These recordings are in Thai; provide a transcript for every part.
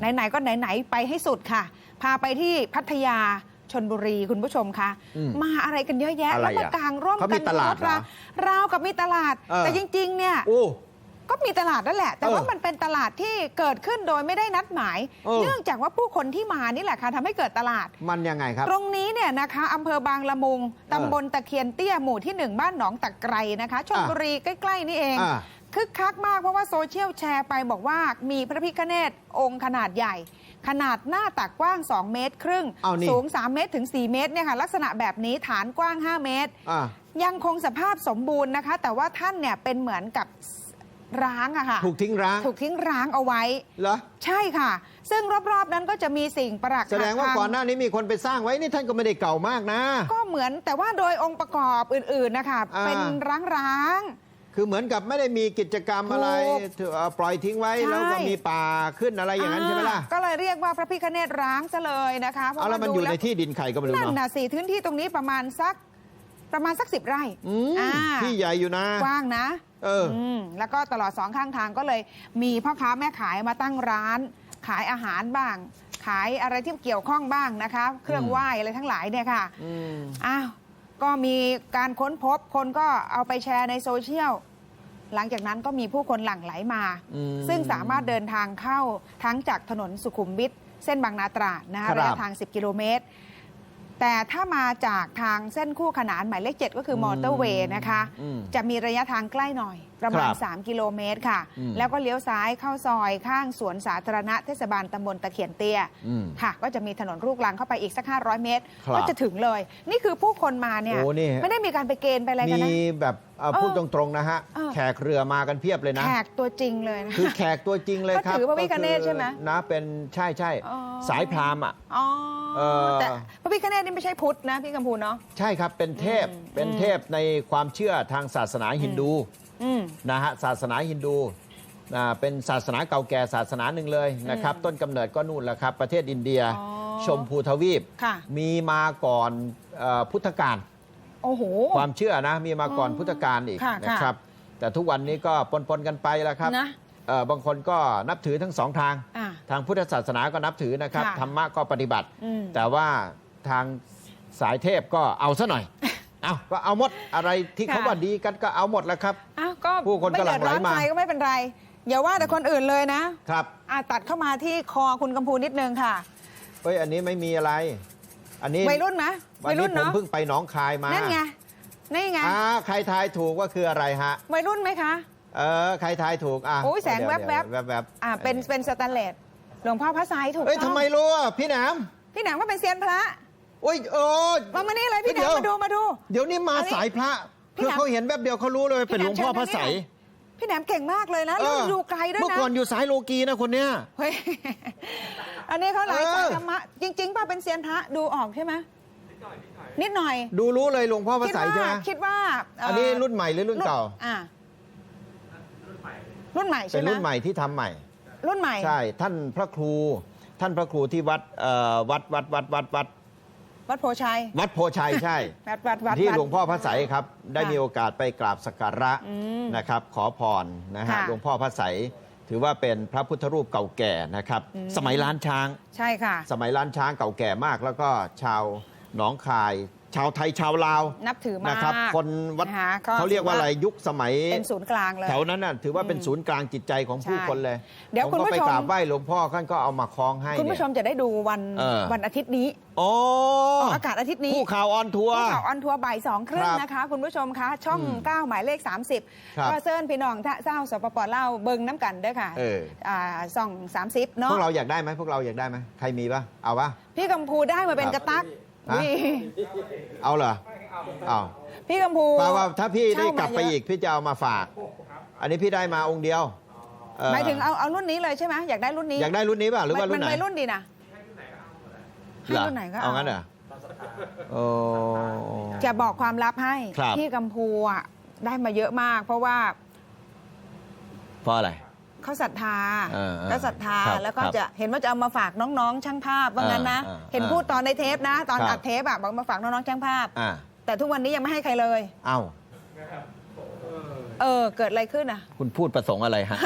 ไหนๆก็ไหนๆไปให้สุดค่ะ พาไปที่พัทยาชนบุรีคุณผู้ชมคะอืมมาอะไรกันเยอะแยะอะไรแล้วมาอะกางร่มเขามีกันตลาดรถเหรอรราวกับมีตลาดเออแต่จริง ๆ เนี่ยโอ้ก็มีตลาดนั่นแหละ แต่เออว่ามันเป็นตลาดที่เกิดขึ้นโดยไม่ได้นัดหมายเออเนื่องจากว่าผู้คนที่มานี่แหละค่ะทำให้เกิดตลาด มันยังไงครับ ตรงนี้เนี่ยนะคะอำเภอบางละมุงตำบลตะเคียนเตี้ยหมู่ที่หนึ่งบ้านหนองตะไครนะคะชลบุรีใกล้ ๆ นี่เองอ่า คึกคักมากเพราะว่าโซเชียลแชร์ไปบอกว่ามีพระพิฆเนศองค์ขนาดใหญ่ ขนาดหน้าตักกว้าง 2 เมตร ครึ่ง เอานี่ สูง 3 เมตรถึง 4 เมตรเนี่ยค่ะลักษณะแบบนี้ฐานกว้าง 5 เมตร อ่ายังคงสภาพสมบูรณ์นะคะ แต่ว่าท่านเนี่ยเป็นเหมือนกับร้างอะค่ะถูกทิ้งร้าง ถูกทิ้งร้างเอาไว้ เหรอ ใช่ค่ะ ซึ่งรอบๆนั้นก็จะมีสิ่งประหลาดแสดงว่าหักพัก่อนหน้านี้มีคนไปสร้างไว้นี่ท่านก็ไม่ได้เก่ามากนะ ก็เหมือนแต่ว่าโดยองค์ประกอบอื่นๆนะคะอ่า เป็นร้าง คือเหมือนกับไม่ได้มีกิจกรรมอะไรถูกเอ่อปล่อยทิ้งไว้ใช่แล้วก็มีป่าขึ้นอะไรๆอย่างนั้นใช่ไหมล่ะอ่าก็เลยเรียกว่าพระพิคเนตร้างซะเลยนะคะเพราะเอาแล้วว่ามันดูอยู่แล้ในวที่ดินใครก็ไม่รู้นั่นเนาะนะสิพื้นที่ตรงนี้ประมาณสักประมาณสักสิบไร่อืมอ่าที่ใหญ่อยู่นะกว้างนะ เอออมแล้วก็ตลอดสองข้างทางก็เลยมีพ่อค้าแม่ขายมาตั้งร้าน ขายอาหารบ้าง ขายอะไรที่เกี่ยวข้องบ้างนะคะ เครื่องไหว้อะไรทั้งหลายเนี่ยค่ะอืมอ้าวก็มีการค้นพบคนก็เอาไปแชร์ในโซเชียล หลังจากนั้นก็มีผู้คนหลั่งไหลมาอืมซึ่งสามารถเดินทางเข้าทั้งจากถนนสุขุมวิทเส้นบางนาตราดนะคะครับระยะทาง 10 กิโลเมตร แต่ถ้ามาจากทางเส้นคู่ขนานหมายเลข 7 ก็คือมอเตอร์เวย์นะคะ อืม จะมีระยะทางใกล้หน่อย ประมาณ ครับ3 กิโลเมตรค่ะ อืม แล้วก็เลี้ยวซ้ายเข้าซอยข้างสวนสาธารณะเทศบาลตำบลตะเคียนเตี้ย อืม ค่ะ ก็จะมีถนนลูกลังเข้าไปอีกสัก 500 เมตร ครับก็จะถึงเลย นี่คือผู้คนมาเนี่ย โอ้นี่ไม่ได้มีการไปเกณฑ์ไปอะไรกันมีนะ แบบเอ่อเออพูดตรงๆนะฮะ เออ แขกเรือมากันเพียบเลยนะ แขกตัวจริงเลยนะ คือแขกตัวจริงเลยครับก็ถือพระพิฆเนศก็คือใช่ไหมนะเป็นใช่ใช่อ๋อ สายพราหมณ์อะ อ๋อ เออแต่พระพิฆเนศนี่ไม่ใช่พุทธนะพี่กัมพูเนาะ ใช่ครับ เป็นเทพอืมเป็นเทพในความเชื่อทางศาสนาฮินดูอืม นะฮะศาสนาฮินดูนะเป็นศาสนาเก่าแก่ศาสนาหนึ่งเลยนะครับ ต้นกำเนิดก็นู่นแหละครับ ประเทศอินเดีย อ๋อชมพูทวีป ค่ะ มีมาก่อนเอ่อพุทธกาล โอ้โห ความเชื่อนะมีมาก่อนอ๋อพุทธกาลอีกค่ะนะครับ แต่ทุกวันนี้ก็ปนๆกันไปแล้วครับนะ เอ่อบางคนก็นับถือทั้งสองทาง อ่า ทางพุทธศาสนาก็นับถือนะครับค่ะธรรมะก็ปฏิบัติ อืม แต่ว่าทางสายเทพก็เอาซะหน่อย เอาก็เอาหมดอะไรที่เขาค่ะว่าดีกันก็เอาหมดแล้วครับ อ้าวก็ผู้คนกำลังไหลมาไเดือดร้อนใครก็ไม่เป็นไร อย่าว่าแต่คนอื่นเลยนะครับอะตัดเข้ามาที่คอคุณกัมพูนิดนึงค่ะเฮ้ยอันนี้ไม่มีอะไร อันนี้วัยรุ่นไหมวัวันยนี้รุ่นผมเนาะเพิ่งไปหนองคายมานั่นไงนี่ไงอ่าใครทายถูกว่าคืออะไรฮะ วัยรุ่นไหมคะ เออ ใครทายถูกอะโอ้ยแสงเดี๋แวบๆ เดี๋ยแวบๆอ่าเป็นเป็นสแตนเลส หลวงพ่อพระสายถูกเอ้ยต้องทำไมรู้อะพี่แหนมพี่หนังว่าเป็นเซียนพระโอ้ยโอ้ยมามานี่เลยพี่หนังเดี๋ยวมาดูมาดู เดี๋ยวนี้มาอันนี้สายพระพี่คือแหนมเขาเห็นแวบเดียวเขารู้เลยเป็นหลวงพ่อพระใสยพี่แหนมเก่งมากเลยนะเอแล้วอดูไกลด้วยเมื่อนะก่อนอยู่สายโลกีนะคนเนี้ย เฮ้ย อันนี้เขาหลายเออสายธรรมะ จริง ๆ ป่ะเป็นเซียนพระดูออกใช่ไหมนิดหน่อย ดูรู้เลยหลวงพ่อพระคิดใสยว่าใช่ไหมคิดว่าเอันนี้รุ่นใหม่หรือรุ่นเก่า อ่ารุ่นใหม่ใช่เป็นไหมรุ่นใหม่ที่ทำใหม่ รุ่นใหม่ ใช่ ท่านพระครู ท่านพระครูที่วัดเอ่อวัดวัดวัดวัดวัด วัดโพชัย วัดโพชัยใช่ วัดวัดวัดที่วัดหลวงพ่อพระใสยครับ ได้ค่ะมีโอกาสไปกราบสักการะอืมนะครับ ขอพรนะฮะค่ะหลวงพ่อพระใสยถือว่าเป็นพระพุทธรูปเก่าแก่นะครับ อืม สมัยล้านช้าง ใช่ค่ะ สมัยล้านช้างเก่าแก่มาก แล้วก็ชาวหนองคาย ชาวไทยชาวลาวนับถือมากนะครับ คนวัดนะคะก็เขาเรียกว่าอะไรยุคสมัยเป็นศูนย์กลางเลย แถวนั้นน่ะถือว่าเป็นศูนย์กลางจิตใจของผู้ใช่คนเลยเดี๋ยวผมคุณก็ผู้ไปชม กราบไหว้หลวงพ่อท่านก็เอามาคล้องให้คุณผู้ชเนี่ยมจะได้ดูวันเออ วันอาทิตย์นี้โอ้ออกอากาศอาทิตย์นี้ ผู้ข่าวออนทัวร์ ผู้ข่าวออนทัวร์บ่ายสองครึ่คงรับนะคะ คุณผู้ชมคะช่องอืม9หมายเลข ครับ 30 ก็เซิร์นพี่น้องท่าเศร้าสปปเล่าวเบิงน้ำกันเด้อค่ะเอออ่าส่อง 30เนาะพวกเราอยากได้ไหมพวกเราอยากได้ไหมใครมีปะเอาปะ พี่กัมพูได้มาเป็นกระตัก ฮะนี่เอาเหรอเอาพี่กัมพูแปลว่าถ้าพี่ได้เช่ามากลับไปเยอะอีกพี่จะเอามาฝาก อันนี้พี่ได้มาองค์เดียวเอ่อหมายถึงเอาเอารุ่นนี้เลยใช่ไหมอยากได้รุ่นนี้อยากได้รุ่นนี้ป่ะหรือว่ารุ่นไหนมันวัยรุ่นดีนะ ให้เหรอรุ่นไหนก็เอางั้นเหรอโอ้ จะบอกความลับให้ครับ พี่กัมพูอะได้มาเยอะมาก เพราะว่าเพราะอะไร เขาศรัทธาเออเออแล้วศรัทธาครับแล้วก็ครับจะเห็นว่าจะเอามาฝากน้องๆ ช่างภาพว่างั้นนะ เออเออเห็นเออพูดตอนในเทปนะ ตอนครับ อัดเทปอะบอกมาฝากน้องๆ ช่างภาพ อ่าแต่ทุกวันนี้ยังไม่ให้ใครเลย เอาเออ เกิดอะไรขึ้นอะคุณพูดประสงค์อะไรฮะ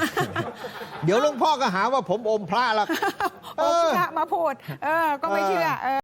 เดี๋ยวหลวงพ่อก็หาว่าผมอมพระละ โอ้พระมาพูด เออ ก็ไม่เชื่อเออ